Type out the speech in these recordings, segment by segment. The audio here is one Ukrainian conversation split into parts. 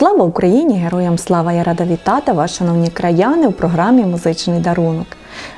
Слава Україні! Героям слава! Я рада вітати вас, шановні краяни, у програмі Музичний дарунок.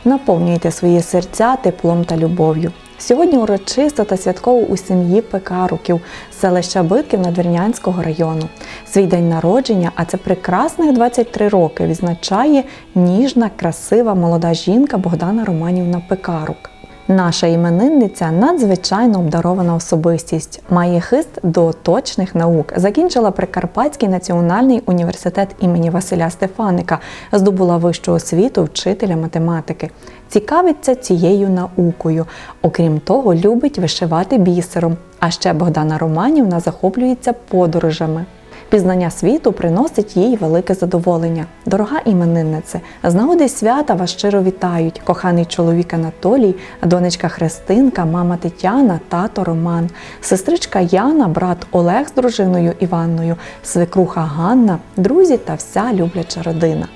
Наповнюйте свої серця теплом та любов'ю. Сьогодні урочисто та святково у сім'ї Пекаруків, селища Битків Надвірнянського району. Свій день народження, а це прекрасних 23 роки, відзначає ніжна, красива молода жінка Богдана Романівна Пекарук. Наша іменинниця надзвичайно обдарована особистість, має хист до точних наук. Закінчила Прикарпатський національний університет імені Василя Стефаника, здобула вищу освіту вчителя математики. Цікавиться цією наукою. Окрім того, любить вишивати бісером. А ще Богдана Романівна захоплюється подорожами. Пізнання світу приносить їй велике задоволення. Дорога імениннице, з нагоди свята вас щиро вітають коханий чоловік Анатолій, донечка Христинка, мама Тетяна, тато Роман, сестричка Яна, брат Олег з дружиною Іванною, свекруха Ганна, друзі та вся любляча родина.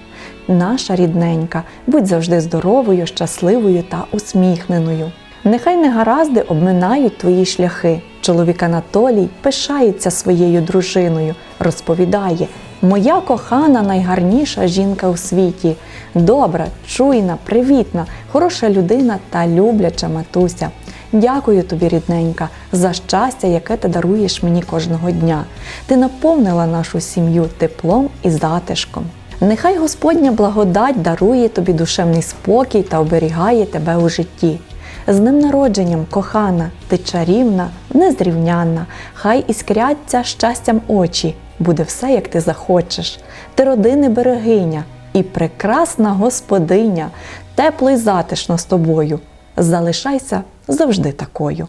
Наша рідненька, будь завжди здоровою, щасливою та усміхненою. Нехай негаразди обминають твої шляхи. Чоловік Анатолій пишається своєю дружиною, розповідає: Моя кохана найгарніша жінка у світі, добра, чуйна, привітна, хороша людина та любляча матуся. Дякую тобі, рідненька, за щастя, яке ти даруєш мені кожного дня. Ти наповнила нашу сім'ю теплом і затишком. Нехай Господня благодать дарує тобі душевний спокій та оберігає тебе у житті. З ним народженням, кохана, ти чарівна, незрівнянна, хай іскряться щастям очі, буде все, як ти захочеш. Ти родини берегиня і прекрасна господиня, тепло й затишно з тобою. Залишайся завжди такою.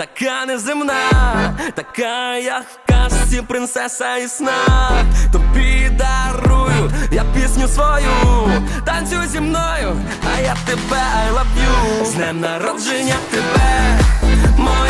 така неземна, така як в казці принцеса і сна. Тобі дарую я пісню свою, танцюй зі мною, а я тебе I love you З днем народження тебе, моя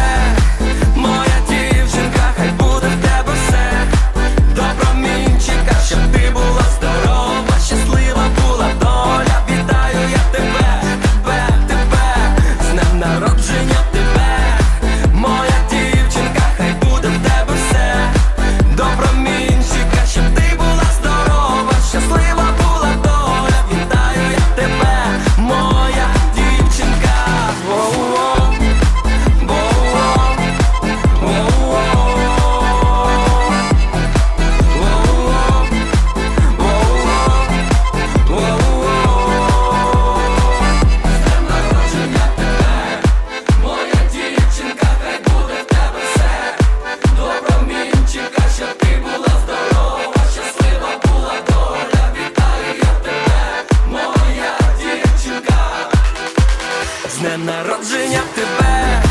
народження тебе,